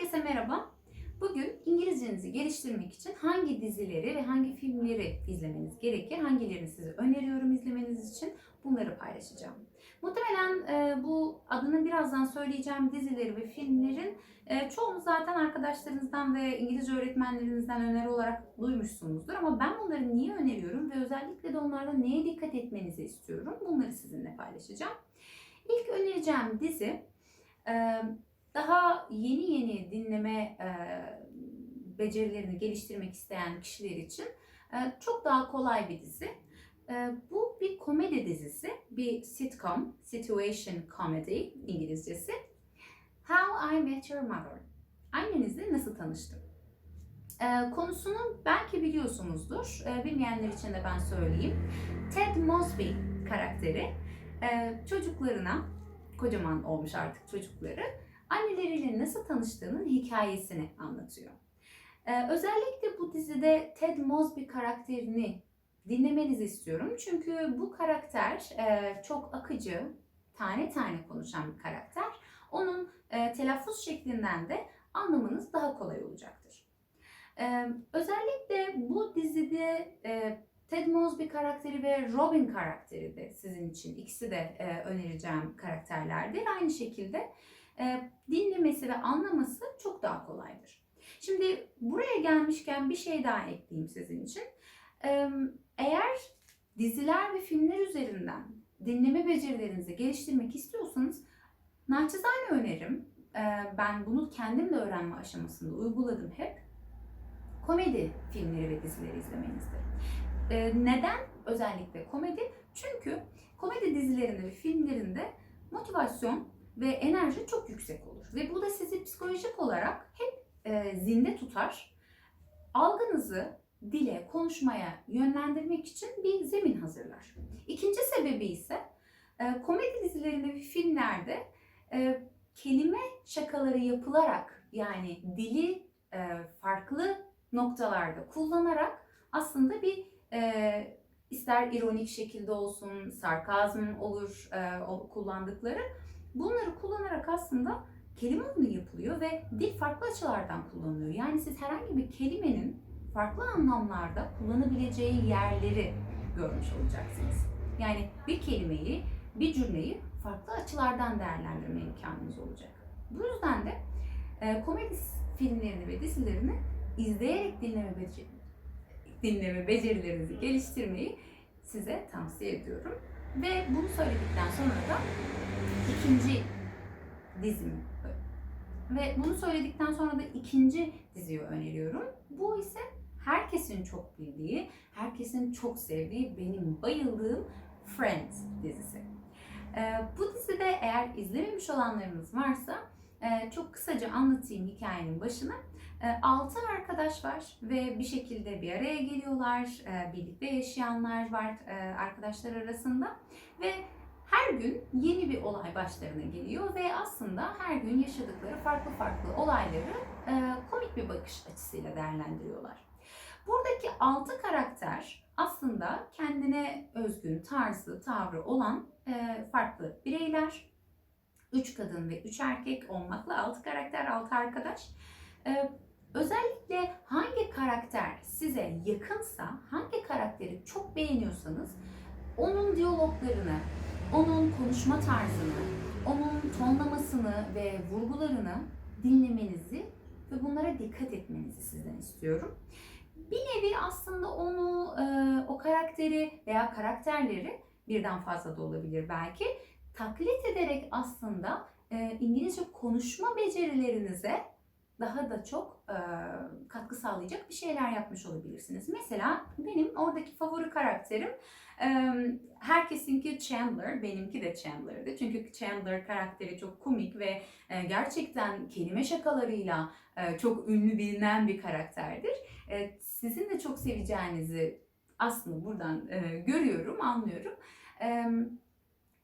Herkese merhaba. Bugün İngilizcenizi geliştirmek için hangi dizileri ve hangi filmleri izlemeniz gerekir, hangilerini size öneriyorum izlemeniz için bunları paylaşacağım. Muhtemelen e, bu adını birazdan söyleyeceğim dizileri ve filmlerin e, çoğunu zaten arkadaşlarınızdan ve İngilizce öğretmenlerinizden öneri olarak duymuşsunuzdur. Ama ben bunları niye öneriyorum ve özellikle de onlarda neye dikkat etmenizi istiyorum bunları sizinle paylaşacağım. İlk önereceğim dizi e, daha yeni yeni dinleme e, becerilerini geliştirmek isteyen kişiler için e, çok daha kolay bir dizi. E, bu bir komedi dizisi, bir sitcom, situation comedy İngilizcesi. How I Met Your Mother. Annenizle nasıl tanıştım? Konusunu belki biliyorsunuzdur. Bilmeyenler için de ben söyleyeyim. Ted Mosby karakteri çocuklarına, kocaman olmuş artık çocukları, anneleriyle nasıl tanıştığının hikayesini anlatıyor. Ee, özellikle bu dizide Ted Mosby karakterini dinlemenizi istiyorum. Çünkü bu karakter e, çok akıcı, tane tane konuşan bir karakter. Onun e, telaffuz şeklinden de anlamanız daha kolay olacaktır. Ee, özellikle bu dizide e, Ted Mosby karakteri ve Robin karakteri de sizin için ikisi de e, önereceğim karakterlerdir. Aynı şekilde e, dinlemesi ve anlaması çok daha kolaydır. Şimdi buraya gelmişken bir şey daha ekleyeyim sizin için. E, eğer diziler ve filmler üzerinden dinleme becerilerinizi geliştirmek istiyorsanız naçizane önerim. e, ben bunu kendim de öğrenme aşamasında uyguladım hep. Komedi filmleri ve dizileri izlemenizdir. Neden özellikle komedi? Çünkü komedi dizilerinde ve filmlerinde motivasyon ve enerji çok yüksek olur. Ve bu da sizi psikolojik olarak hep e, zinde tutar. Algınızı dile, konuşmaya yönlendirmek için bir zemin hazırlar. İkinci sebebi ise e, komedi dizilerinde ve filmlerde e, kelime şakaları yapılarak yani dili e, farklı noktalarda kullanarak aslında bir e, ister ironik şekilde olsun, sarkazm olur e, kullandıkları Bunları kullanarak aslında kelime oyunu yapılıyor ve dil farklı açılardan kullanılıyor. Yani siz herhangi bir kelimenin farklı anlamlarda kullanabileceği yerleri görmüş olacaksınız. Yani bir kelimeyi, bir cümleyi farklı açılardan değerlendirme imkanınız olacak. Bu yüzden de e, komedi filmlerini ve dizilerini izleyerek dinleme, beceri, dinleme becerilerinizi geliştirmeyi size tavsiye ediyorum. Ve bunu söyledikten sonra da ikinci dizim ve bunu söyledikten sonra da ikinci diziyi öneriyorum. Bu ise herkesin çok bildiği, herkesin çok sevdiği, benim bayıldığım Friends dizisi. Ee, bu dizide eğer izlememiş olanlarınız varsa çok kısaca anlatayım hikayenin başına. E, altı arkadaş var ve bir şekilde bir araya geliyorlar. E, birlikte yaşayanlar var e, arkadaşlar arasında ve her gün yeni bir olay başlarına geliyor ve aslında her gün yaşadıkları farklı farklı olayları e, komik bir bakış açısıyla değerlendiriyorlar. Buradaki altı karakter aslında kendine özgün tarzı, tavrı olan e, farklı bireyler. Üç kadın ve üç erkek olmakla altı karakter, altı arkadaş. E, özellikle hangi karakter size yakınsa, hangi karakteri çok beğeniyorsanız onun diyaloglarını, onun konuşma tarzını, onun tonlamasını ve vurgularını dinlemenizi ve bunlara dikkat etmenizi sizden istiyorum. Bir nevi aslında onu, e, o karakteri veya karakterleri birden fazla da olabilir belki taklit ederek aslında e, İngilizce konuşma becerilerinize daha da çok e, katkı sağlayacak bir şeyler yapmış olabilirsiniz. Mesela benim oradaki favori karakterim e, herkesinki Chandler, benimki de Chandler'dı. Çünkü Chandler karakteri çok komik ve e, gerçekten kelime şakalarıyla e, çok ünlü bilinen bir karakterdir. E, sizin de çok seveceğinizi aslında buradan e, görüyorum, anlıyorum. E,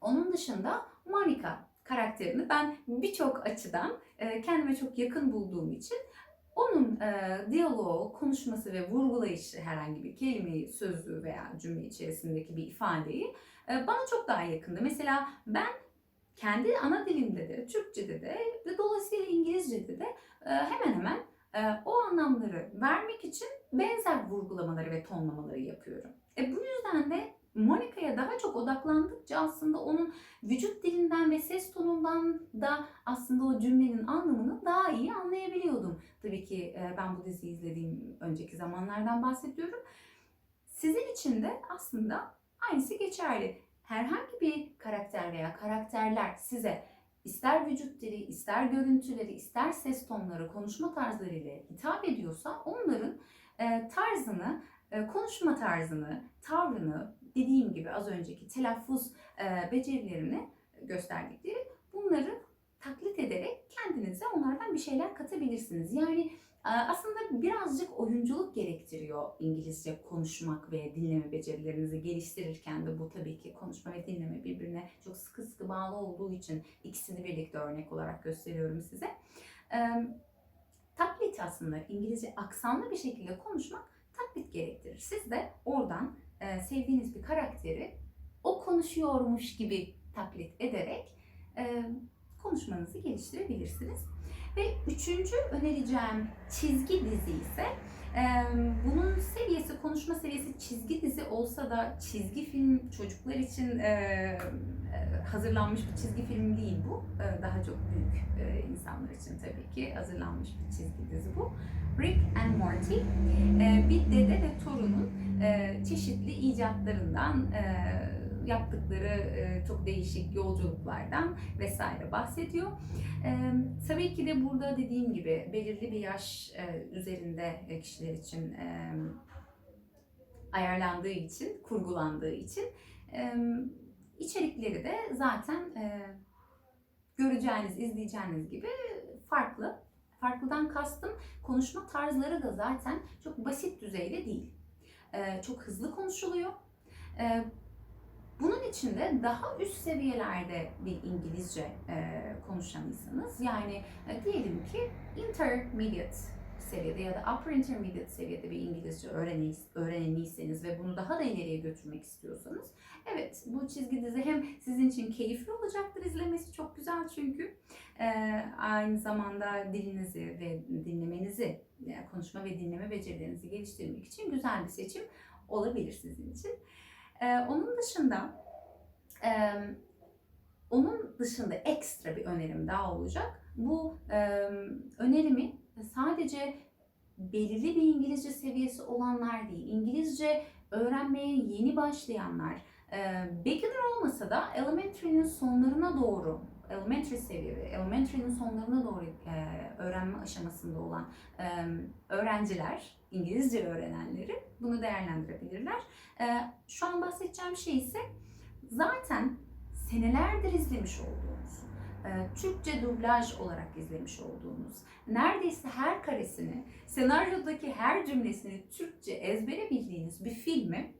onun dışında Monica karakterini ben birçok açıdan e, kendime çok yakın bulduğum için onun e, diyaloğu, konuşması ve vurgulayışı herhangi bir kelimeyi, sözü veya cümle içerisindeki bir ifadeyi e, bana çok daha yakındı. Mesela ben kendi ana dilimde de, Türkçe'de de ve dolayısıyla İngilizce'de de e, hemen hemen e, o anlamları vermek için benzer vurgulamaları ve tonlamaları yapıyorum. E, bu yüzden de Monica'ya daha çok odaklandıkça aslında onun vücut dilinden ve ses tonundan da aslında o cümlenin anlamını daha iyi anlayabiliyordum. Tabii ki e, ben bu diziyi izlediğim önceki zamanlardan bahsediyorum. Sizin için de aslında aynısı geçerli. Herhangi bir karakter veya karakterler size ister vücut dili, ister görüntüleri, ister ses tonları, konuşma tarzları ile hitap ediyorsa onların e, tarzını, e, konuşma tarzını, tavrını, dediğim gibi az önceki telaffuz e, becerilerini gösterdikleri bunları taklit ederek kendinize onlardan bir şeyler katabilirsiniz. Yani e, aslında birazcık oyunculuk gerektiriyor İngilizce konuşmak ve dinleme becerilerinizi geliştirirken de bu tabii ki konuşma ve dinleme birbirine çok sıkı sıkı bağlı olduğu için ikisini birlikte örnek olarak gösteriyorum size. E, taklit aslında İngilizce aksanlı bir şekilde konuşmak taklit gerektirir. Siz de oradan e, sevdiğiniz bir karakteri o konuşuyormuş gibi taklit ederek e, konuşmanızı geliştirebilirsiniz. Ve üçüncü önereceğim çizgi dizi ise bunun seviyesi, konuşma seviyesi çizgi dizi olsa da çizgi film çocuklar için e, e, hazırlanmış bir çizgi film değil bu. E, daha çok büyük insanlar için tabii ki hazırlanmış bir çizgi dizi bu. Rick and Morty bir dede ve torunun çeşitli icatlarından yaptıkları e, çok değişik yolculuklardan vesaire bahsediyor. E, tabii ki de burada dediğim gibi belirli bir yaş e, üzerinde e, kişiler için e, ayarlandığı için, kurgulandığı için e, içerikleri de zaten e, göreceğiniz, izleyeceğiniz gibi farklı. Farklıdan kastım konuşma tarzları da zaten çok basit düzeyde değil. E, çok hızlı konuşuluyor. E, bunun için de daha üst seviyelerde bir İngilizce e, konuşanıysanız yani e, diyelim ki intermediate seviyede ya da upper intermediate seviyede bir İngilizce öğreneniyseniz ve bunu daha da ileriye götürmek istiyorsanız evet bu çizgi dizi hem sizin için keyifli olacaktır izlemesi çok güzel çünkü e, aynı zamanda dilinizi ve dinlemenizi yani konuşma ve dinleme becerilerinizi geliştirmek için güzel bir seçim olabilir sizin için. Ee, onun dışında e, onun dışında ekstra bir önerim daha olacak. Bu e, önerimi sadece belirli bir İngilizce seviyesi olanlar değil, İngilizce öğrenmeye yeni başlayanlar, e, beginner olmasa da elementary'nin sonlarına doğru elementary seviyede, elementary'nin sonlarına doğru e, öğrenme aşamasında olan e, öğrenciler, İngilizce öğrenenleri bunu değerlendirebilirler. E, şu an bahsedeceğim şey ise zaten senelerdir izlemiş olduğunuz, e, Türkçe dublaj olarak izlemiş olduğunuz, neredeyse her karesini, senaryodaki her cümlesini Türkçe ezbere bildiğiniz bir filmi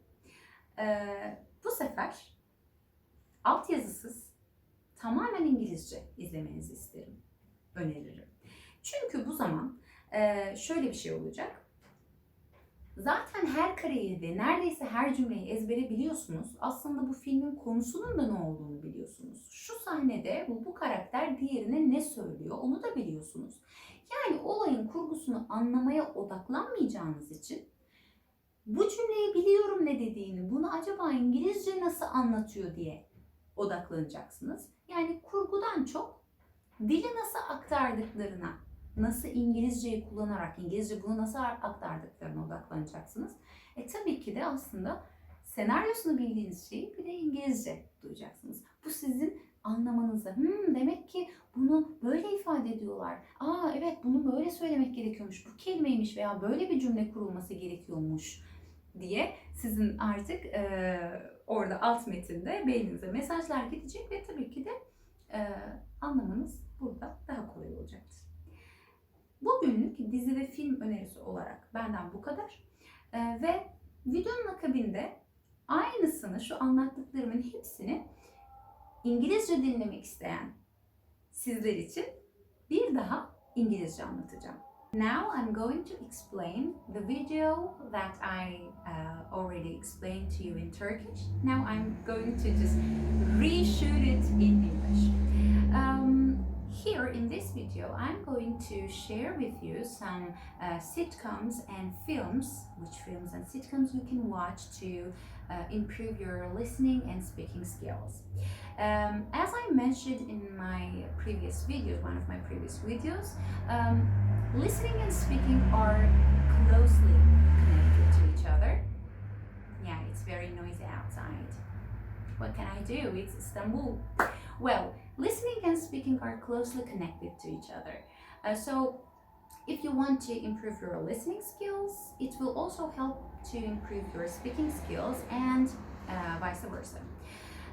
e, bu sefer altyazısız tamamen İngilizce izlemenizi isterim, öneririm. Çünkü bu zaman e, şöyle bir şey olacak. Zaten her kareyi ve neredeyse her cümleyi ezbere biliyorsunuz. Aslında bu filmin konusunun da ne olduğunu biliyorsunuz. Şu sahnede bu, bu karakter diğerine ne söylüyor onu da biliyorsunuz. Yani olayın kurgusunu anlamaya odaklanmayacağınız için bu cümleyi biliyorum ne dediğini, bunu acaba İngilizce nasıl anlatıyor diye odaklanacaksınız. Yani kurgudan çok dili nasıl aktardıklarına, nasıl İngilizceyi kullanarak, İngilizce bunu nasıl aktardıklarına odaklanacaksınız. E tabii ki de aslında senaryosunu bildiğiniz şeyi bir de İngilizce duyacaksınız. Bu sizin anlamanızı. Hmm, demek ki bunu böyle ifade ediyorlar. Aa evet bunu böyle söylemek gerekiyormuş. Bu kelimeymiş veya böyle bir cümle kurulması gerekiyormuş diye sizin artık e, orada alt metinde beyninize mesajlar gidecek ve tabii ki de e, anlamanız burada daha kolay olacaktır. Bugünlük dizi ve film önerisi olarak benden bu kadar. E, ve videonun akabinde aynısını, şu anlattıklarımın hepsini İngilizce dinlemek isteyen sizler için bir daha İngilizce anlatacağım. Now I'm going to explain the video that I uh, already explained to you in Turkish. Now I'm going to just reshoot it in English. Um, here in this video, I'm going to share with you some uh, sitcoms and films, which films and sitcoms you can watch to uh, improve your listening and speaking skills. Um, as I mentioned in my previous video, one of my previous videos, um, listening and speaking are closely connected to each other. Yeah, it's very noisy outside. What can I do? It's Istanbul. Well, listening and speaking are closely connected to each other. Uh, so, if you want to improve your listening skills, it will also help to improve your speaking skills and uh, vice versa.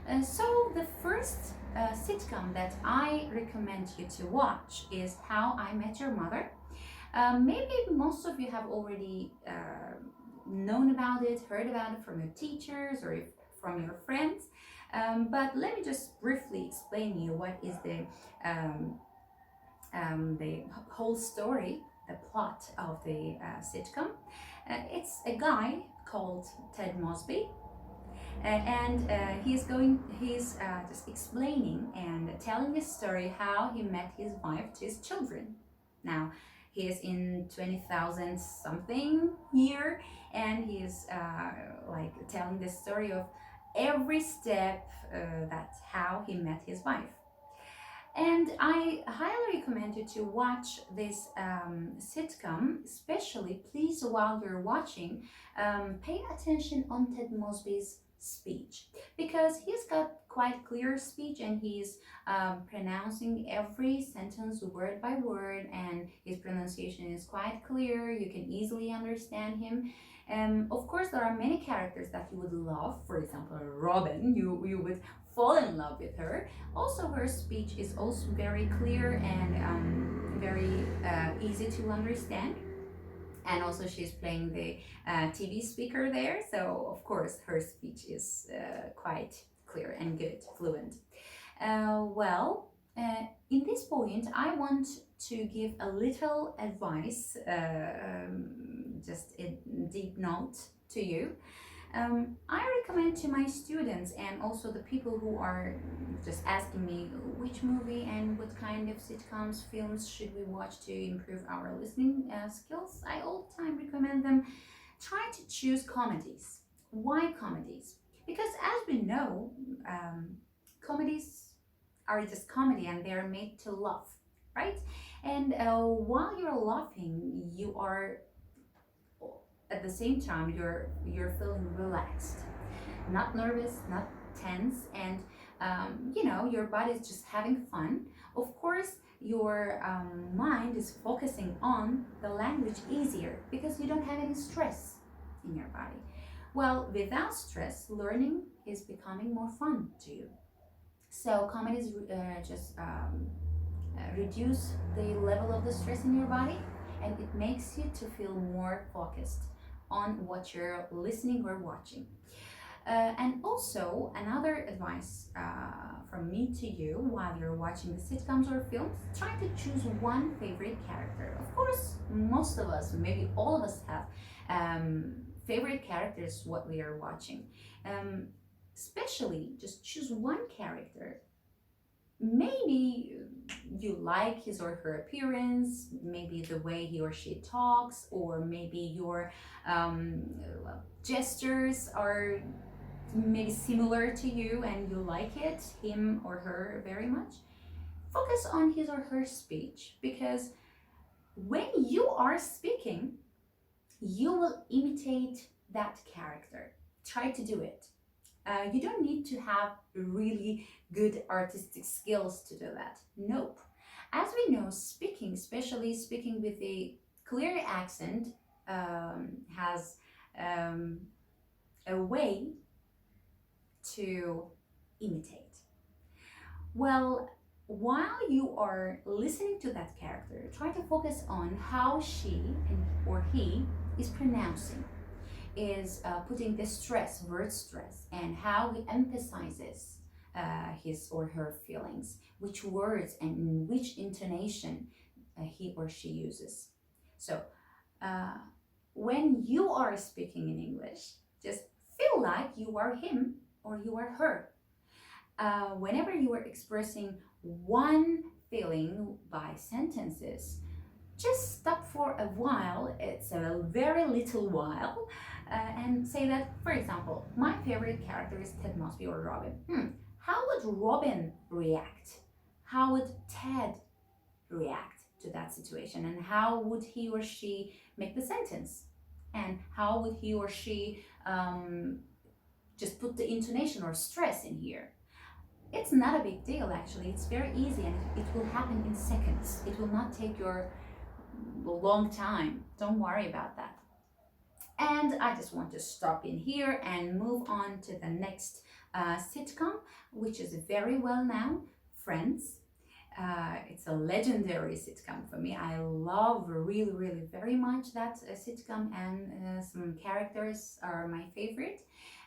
Uh, so, the first uh, sitcom that I recommend you to watch is How I Met Your Mother. Um, maybe most of you have already uh, known about it, heard about it from your teachers or from your friends. Um, but let me just briefly explain you what is the um, um, the whole story, the plot of the uh, sitcom. Uh, it's a guy called Ted Mosby, uh, and uh, he's going, he's uh, just explaining and telling his story how he met his wife to his children. Now he is in twenty thousand something year, and he's uh, like telling the story of every step uh, that's how he met his wife. And I highly recommend you to watch this um, sitcom, especially please while you're watching, um, pay attention on Ted Mosby's speech. Because he's got quite clear speech and he's um, pronouncing every sentence word by word and his pronunciation is quite clear. You can easily understand him um, of course, there are many characters that you would love. For example, Robin, you, you would fall in love with her. Also, her speech is also very clear and um, very uh, easy to understand. And also, she's playing the uh, TV speaker there, so of course, her speech is uh, quite clear and good, fluent. Uh, well, uh, in this point, I want to give a little advice, uh, um, just a deep note to you. Um, I recommend to my students and also the people who are just asking me which movie and what kind of sitcoms, films should we watch to improve our listening uh, skills. I all the time recommend them try to choose comedies. Why comedies? Because as we know, um, comedies are just comedy and they are made to laugh, right? And uh, while you're laughing, you are at the same time you're you're feeling relaxed, not nervous, not tense, and um, you know your body is just having fun. Of course, your um, mind is focusing on the language easier because you don't have any stress in your body. Well, without stress, learning is becoming more fun to you. So comedies uh, just um, reduce the level of the stress in your body and it makes you to feel more focused on what you're listening or watching. Uh, and also another advice uh, from me to you while you're watching the sitcoms or films, try to choose one favorite character. Of course, most of us, maybe all of us have um, favorite characters what we are watching. Um, especially just choose one character maybe you like his or her appearance maybe the way he or she talks or maybe your um, gestures are maybe similar to you and you like it him or her very much focus on his or her speech. Because when you are speaking you will imitate that character. Try to do it. Uh, you don't need to have really good artistic skills to do that. Nope. As we know, speaking, especially speaking with a clear accent, um, has um, a way to imitate. Well, while you are listening to that character, try to focus on how she or he is pronouncing is uh, putting the stress, word stress, and how he emphasizes uh, his or her feelings, which words and which intonation uh, he or she uses. So, uh, when you are speaking in English, just feel like you are him or you are her. Uh, whenever you are expressing one feeling by sentences, just stop for a while, it's a very little while, uh, and say that, for example, my favorite character is Ted Mosby or Robin. Hmm, how would Robin react? How would Ted react to that situation? And how would he or she make the sentence? And how would he or she um, just put the intonation or stress in here? It's not a big deal actually. It's very easy and it will happen in seconds. It will not take your long time. Don't worry about that. And I just want to stop in here and move on to the next uh, sitcom, which is very well known, Friends. Uh, it's a legendary sitcom for me. I love really, really very much that uh, sitcom, and uh, some characters are my favorite.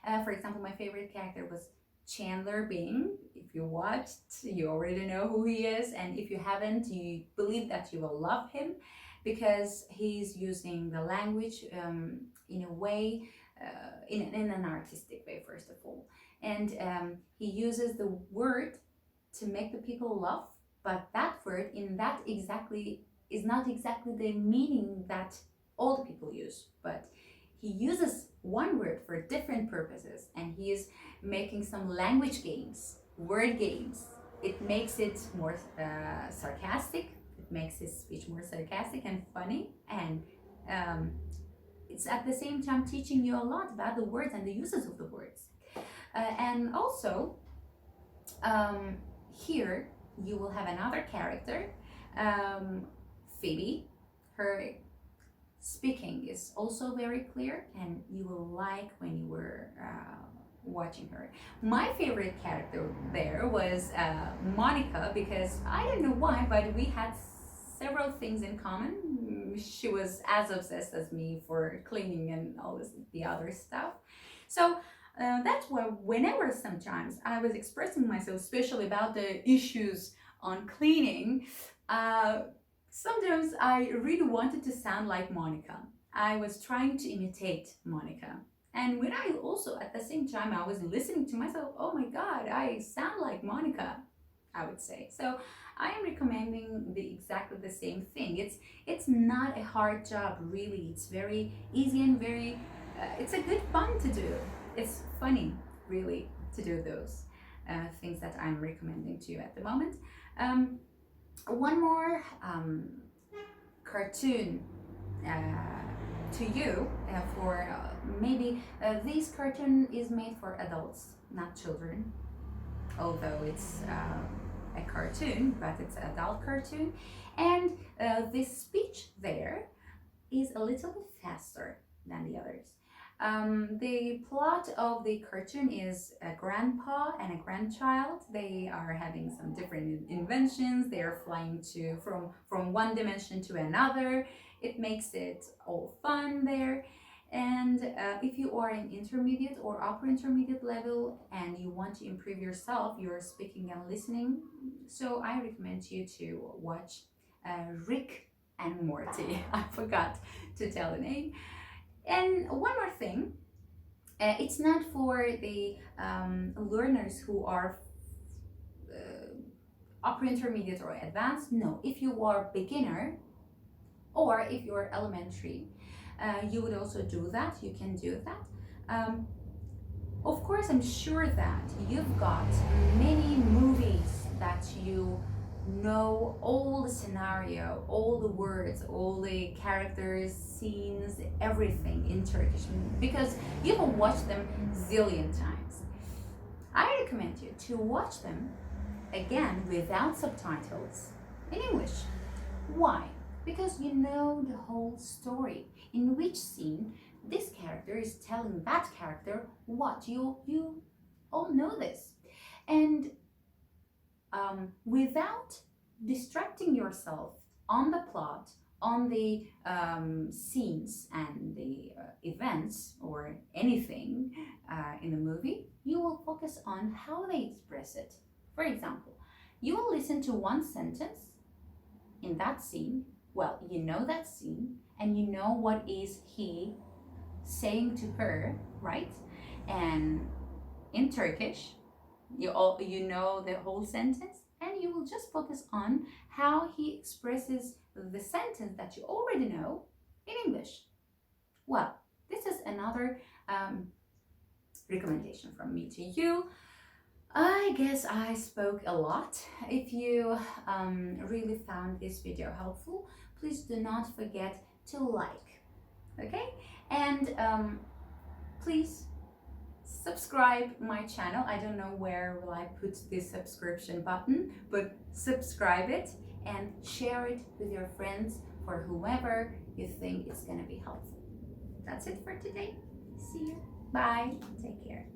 Uh, for example, my favorite character was Chandler Bing. If you watched, you already know who he is, and if you haven't, you believe that you will love him because he's using the language um, in a way, uh, in, in an artistic way, first of all. And um, he uses the word to make the people laugh, but that word in that exactly is not exactly the meaning that all the people use, but he uses one word for different purposes and he is making some language games, word games. It makes it more uh, sarcastic, it makes his speech more sarcastic and funny, and um, it's at the same time teaching you a lot about the words and the uses of the words. Uh, and also, um, here you will have another character, um, Phoebe. Her speaking is also very clear, and you will like when you were uh, watching her. My favorite character there was uh, Monica because I don't know why, but we had several things in common. She was as obsessed as me for cleaning and all this, the other stuff. So uh, that's why whenever sometimes I was expressing myself, especially about the issues on cleaning, uh, sometimes I really wanted to sound like Monica. I was trying to imitate Monica. And when I also, at the same time, I was listening to myself, oh my God, I sound like Monica, I would say. So I am recommending the exactly the same thing. It's it's not a hard job, really. It's very easy and very, uh, it's a good fun to do. It's funny, really, to do those uh, things that I'm recommending to you at the moment. Um, one more um, cartoon uh, to you uh, for uh, maybe uh, this cartoon is made for adults, not children, although it's uh, a cartoon, but it's adult cartoon. And this speech there is a little bit faster than the others. Um, the plot of the cartoon is a grandpa and a grandchild. They are having some different inventions. They are flying to from from one dimension to another. It makes it all fun there. And uh, if you are an intermediate or upper intermediate level and you want to improve yourself, your speaking and listening, so I recommend you to watch uh, Rick and Morty. I forgot to tell the name. And one more thing, uh, it's not for the um, learners who are uh, upper intermediate or advanced. No, if you are beginner or if you're elementary, uh, you would also do that. You can do that. Um, of course, I'm sure that you've got many movies that you know all the scenario, all the words, all the characters, scenes, everything in Turkish because you have watched them zillion times. I recommend you to watch them again without subtitles in English. Why? Because you know the whole story. In which scene this character is telling that character what you you all know this. And um, without distracting yourself on the plot, on the um, scenes and the uh, events or anything uh, in the movie, you will focus on how they express it. For example, you will listen to one sentence in that scene. Well, you know that scene and you know what is he saying to her, right? And in Turkish, you all you know the whole sentence and you will just focus on how he expresses the sentence that you already know in English. Well, this is another um, recommendation from me to you. I guess I spoke a lot. If you um, really found this video helpful, please do not forget to like. Okay? And um, please subscribe my channel. I don't know where will I put this subscription button, but subscribe it and share it with your friends for whoever you think is going to be helpful. That's it for today. See you. Bye. Take care.